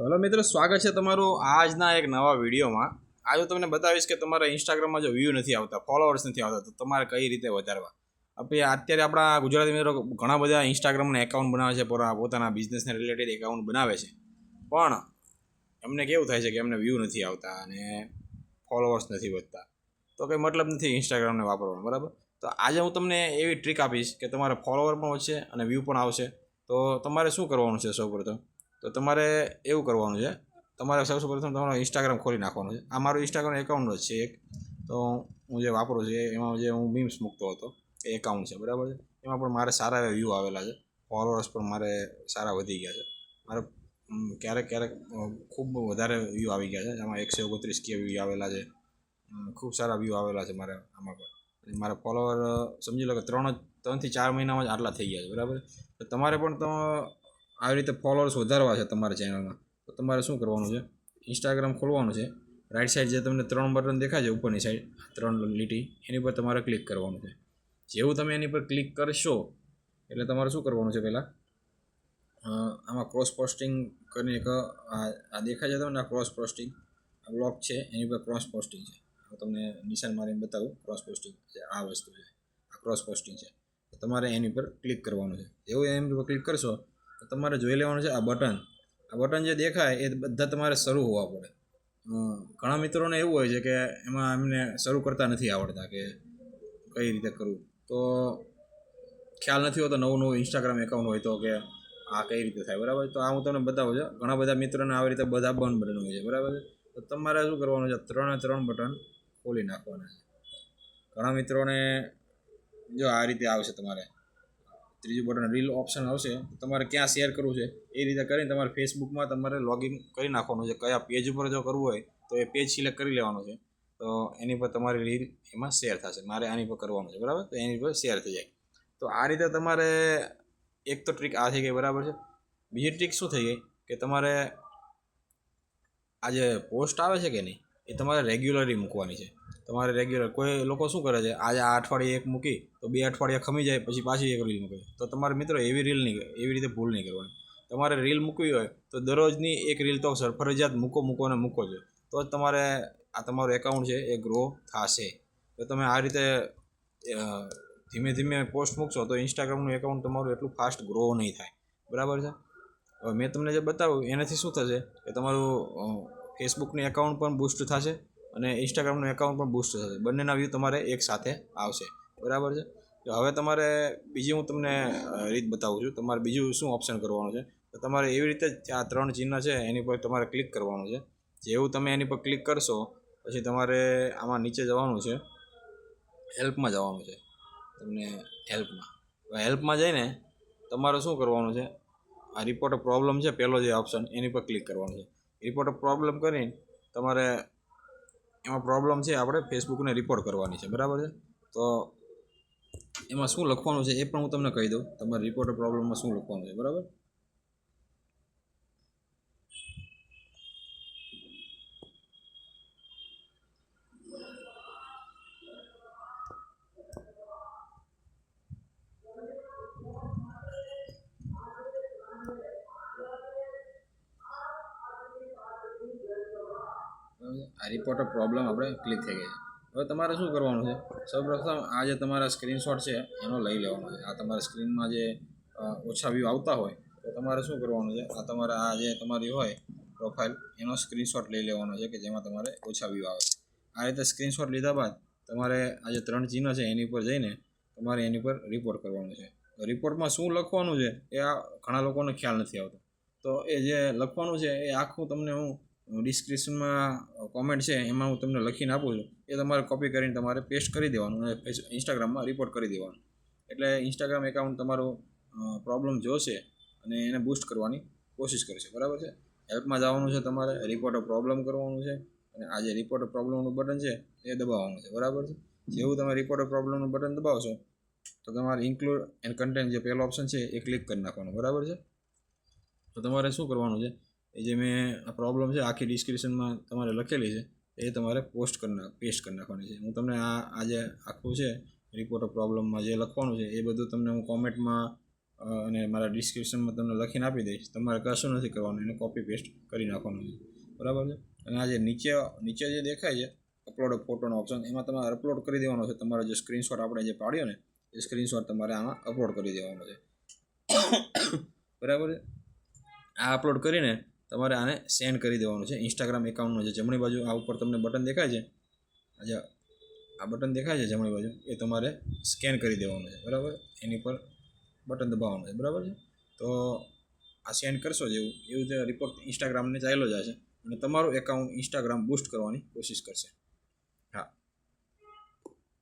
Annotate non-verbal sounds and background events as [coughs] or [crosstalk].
તો હલો મિત્રો, સ્વાગત છે તમારું આજના એક નવા વિડીયોમાં. આજે તમને બતાવીશ કે તમારા ઇન્સ્ટાગ્રામમાં જો વ્યૂ નથી આવતા ફોલોઅર્સ નથી આવતા, તો તમારે કઈ રીતે વધારવા? આપણે અત્યારે આપણા ગુજરાતી મિત્રો ઘણા બધા ઇન્સ્ટાગ્રામના એકાઉન્ટ બનાવે છે પોતાના બિઝનેસને રિલેટેડ એકાઉન્ટ બનાવે છે. પણ એમને કેવું થાય છે કે એમને વ્યૂ નથી આવતા અને ફોલોઅર્સ નથી વધતા. તો કંઈ મતલબ નથી ઇન્સ્ટાગ્રામને વાપરવાનો, બરાબર? તો આજે હું તમને એવી ટ્રીક આપીશ કે તમારે ફોલોવર પણ વધશે અને વ્યૂ પણ આવશે. તો તમારે શું કરવાનું છે સૌપ્રથમ? તો તમારે એવું કરવાનું છે, તમારે સૌ પ્રથમ તમારો ઇન્સ્ટાગ્રામ ખોલી નાખવાનું છે. આ મારું ઇન્સ્ટાગ્રામ એકાઉન્ટ છે એક. તો હું જે વાપરું છું એમાં જે હું મીમ્સ મૂકતો હતો, એ એકાઉન્ટ છે, બરાબર છે? એમાં પણ મારે સારા એવા વ્યૂ આવેલા છે. ફોલોઅર્સ પણ મારે સારા વધી ગયા છે. મારે ક્યારેક ક્યારેક ખૂબ વધારે વ્યૂ આવી ગયા છે. એમાં એકસો ઓગણત્રીસ કે વ્યૂ આવેલા છે. ખૂબ સારા વ્યૂ આવેલા છે મારે આમાં પણ. મારા ફોલોવર સમજી લો કે ત્રણ ત્રણથી ચાર મહિનામાં જ આટલા થઈ ગયા છે, બરાબર તો તમારે પણ તો આવી રીતે ફોલોઅર્સ વધારવા છે તમારા ચેનલમાં તો તમારે શું કરવાનું છે? ઇન્સ્ટાગ્રામ ખોલવાનું છે. રાઈટ સાઈડ જે તમને ત્રણ બટન દેખાય છે ઉપરની સાઈડ ત્રણ લીટી, એની પર તમારે ક્લિક કરવાનું છે. જેવું તમે એની પર ક્લિક કરશો, એટલે તમારે શું કરવાનું છે પહેલાં? આમાં ક્રોસ પોસ્ટિંગ કરીને એક, આ દેખાય છે તમને, આ ક્રોસ પોસ્ટિંગ આ બ્લોક છે, એની પર ક્રોસ પોસ્ટિંગ છે. હું તમને નિશાન મારીને બતાવું ક્રોસ પોસ્ટિંગ છે આ વસ્તુ છે, આ ક્રોસ પોસ્ટિંગ છે. તમારે એની પર ક્લિક કરવાનું છે. એવું એની પર ક્લિક કરશો તમારે જોઈ લેવાનું છે આ બટન. આ બટન જે દેખાય એ બધા તમારે શરૂ હોવા પડે. ઘણા મિત્રોને એવું હોય છે કે એમાં એમને શરૂ કરતા નથી આવડતા કે કઈ રીતે કરવું. તો ખ્યાલ નથી હોતો નવું નવું ઇન્સ્ટાગ્રામ એકાઉન્ટ હોય તો કે આ કઈ રીતે થાય, બરાબર? તો આ હું તમને બતાવું છું. ઘણા બધા મિત્રોને આવી રીતે બધા બંધ બટન હોય છે, બરાબર? તો તમારે શું કરવાનું છે? ત્રણે ત્રણ બટન ખોલી નાખવાના છે. ઘણા મિત્રોને જો આ રીતે આવશે તમારે. ત્રીજું બટન રીલ ઓપ્શન આવશે તમારે ક્યાં શેર કરવું છે, એ રીતે કરીને તમારે ફેસબુકમાં તમારે લોગિન કરી નાખવાનું છે. કયા પેજ ઉપર જો કરવું હોય, તો એ પેજ સિલેક્ટ કરી લેવાનું છે. તો એની પર તમારી રીલ એમાં શેર થશે. મારે આની પર કરવાનું છે, બરાબર? તો એની પર શેર થઈ જાય. તો આ રીતે તમારે એક તો ટ્રીક આ થઈ ગઈ, બરાબર છે? બીજી ટ્રીક શું થઈ ગઈ? કે તમારે આ જે પોસ્ટ આવે છે કે નહીં, એ તમારે રેગ્યુલરી મૂકવાની છે. તમારે રેગ્યુલર કોઈ લોકો શું કરે છે? આજે આ અઠવાડિયે એક મૂકી, તો બે અઠવાડિયા ખમી જાય, પછી પાછી એક રીલ મૂકે. તો તમારે મિત્રો એવી રીલ નહીં, એવી રીતે ભૂલ નહીં કરવાની. તમારે રીલ મૂકવી હોય, તો દરરોજની એક રીલ તો સરફરજિયાત મૂકો મૂકો અને મૂકો જ. તો જ તમારે આ તમારું એકાઉન્ટ છે એ ગ્રો થશે. તો તમે આ રીતે ધીમે ધીમે પોસ્ટ મૂકશો, તો ઇન્સ્ટાગ્રામનું એકાઉન્ટ તમારું એટલું ફાસ્ટ ગ્રો નહીં થાય. બરાબર છે? હવે મેં તમને જે બતાવ્યું, એનાથી શું થશે? કે તમારું ફેસબુકનું એકાઉન્ટ પણ બૂસ્ટ થશે અને ઇન્સ્ટાગ્રામનું એકાઉન્ટ પણ બૂસ્ટ થશે. બંનેના વ્યૂ તમારે એક સાથે આવશે. બરાબર છે? તો હવે તમારે, બીજી હું તમને રીત બતાવું છું. તમારે બીજું શું ઓપ્શન કરવાનું છે? તો તમારે એવી રીતે જ આ ત્રણ ચિહ્ન છે, એની પર તમારે ક્લિક કરવાનું છે. જેવું તમે એની પર ક્લિક કરશો, પછી તમારે આમાં નીચે જવાનું છે. હેલ્પમાં જવાનું છે. તમને હેલ્પમાં. હેલ્પમાં જઈને તમારે શું કરવાનું છે? આ રિપોર્ટ પ્રોબ્લેમ છે, પહેલો જે ઓપ્શન એની પર ક્લિક કરવાનું છે. રિપોર્ટ પ્રોબ્લેમ કરીને તમારે એમાં પ્રોબ્લેમ છે, આપણે ફેસબુકને રિપોર્ટ કરવાની છે, બરાબર છે? તો એમાં શું લખવાનું છે એ પણ હું તમને કહી દઉં. તમારે રિપોર્ટ પ્રોબ્લેમમાં શું લખવાનું છે, બરાબર બરાબર છે? આ રિપોર્ટર પ્રોબ્લેમ આપણે ક્લિક થઈ ગઈ છે. હવે તમારે શું કરવાનું છે? સૌપ્રથમ આ જે તમારા સ્ક્રીનશોટ છે, એનો લઈ લેવાનો છે. આ તમારા સ્ક્રીનમાં જે ઓછા વ્યૂ આવતા હોય, તો તમારે શું કરવાનું છે? આ તમારા, આ જે તમારી હોય પ્રોફાઇલ એનો સ્ક્રીનશોટ લઈ લેવાનો છે કે જેમાં તમારે ઓછા વ્યૂ આવે. આ રીતે સ્ક્રીનશોટ લીધા બાદ તમારે આ જે ત્રણ ચિહ્ન છે એની પર જઈને તમારે એની પર રિપોર્ટ કરવાનું છે. રિપોર્ટમાં શું લખવાનું છે? એ આ ઘણા લોકોને ખ્યાલ નથી આવતો. તો એ જે લખવાનું છે, એ આખું તમને હું ડિસ્ક્રિપ્શનમાં કોમેન્ટ છે, એમાં હું તમને લખીને આપું છું. એ તમારે કોપી કરીને તમારે પેસ્ટ કરી દેવાનું અને ઇન્સ્ટાગ્રામમાં રિપોર્ટ કરી દેવાનું. એટલે ઇન્સ્ટાગ્રામ એકાઉન્ટ તમારું પ્રોબ્લેમ જોશે અને એને બૂસ્ટ કરવાની કોશિશ કરશે. બરાબર છે? હેલ્પમાં જવાનું છે તમારે રિપોર્ટ પ્રોબ્લેમ કરવાનું છે અને આ જે રિપોર્ટ પ્રોબ્લેમનું બટન છે એ દબાવવાનું છે. બરાબર છે? જેવું તમે રિપોર્ટ પ્રોબ્લેમનું બટન દબાવશો, તો તમારે ઇન્ક્લુડ એન્ડ કન્ટેન્ટ જે પહેલો ઓપ્શન છે એ ક્લિક કરી નાખવાનું. બરાબર છે? તો તમારે શું કરવાનું છે? એ જે મેં આ પ્રોબ્લેમ છે, આખી ડિસ્ક્રિપ્શનમાં તમારે લખેલી છે, એ તમારે પોસ્ટ કરી નાખ પેસ્ટ કરી નાખવાની છે. હું તમને આ આ જે આખું છે રિપોર્ટ પ્રોબ્લેમમાં જે લખવાનું છે, એ બધું તમને હું કોમેન્ટમાં અને મારા ડિસ્ક્રિપ્શનમાં તમને લખીને આપી દઈશ. તમારે કશું નથી કરવાનું, એને કોપી પેસ્ટ કરી નાખવાનું છે. બરાબર છે? અને આ જે નીચે નીચે જે દેખાય છે અપલોડ ફોટોનો ઓપ્શન એમાં તમારે અપલોડ કરી દેવાનો છે. તમારો જે સ્ક્રીનશોટ આપણે જે પાડ્યો ને, એ સ્ક્રીનશોટ તમારે આમાં અપલોડ કરી દેવાનો છે. [coughs] બરાબર છે? આ અપલોડ કરીને તમારે આને સેન્ડ કરી દેવાનું છે. ઇન્સ્ટાગ્રામ એકાઉન્ટનું જે જમણી બાજુ આ ઉપર તમને બટન દેખાય છે આજે આ બટન દેખાય છે જમણી બાજુ, એ તમારે સ્કેન કરી દેવાનું છે. બરાબર? એની પર બટન દબાવવાનું છે. બરાબર છે? તો આ સેન્ડ કરશો જેવું એવું. જે રિપોર્ટ ઇન્સ્ટાગ્રામને ચાલ્યો જાય છે. અને તમારું એકાઉન્ટ ઇન્સ્ટાગ્રામ બૂસ્ટ કરવાની કોશિશ કરશે.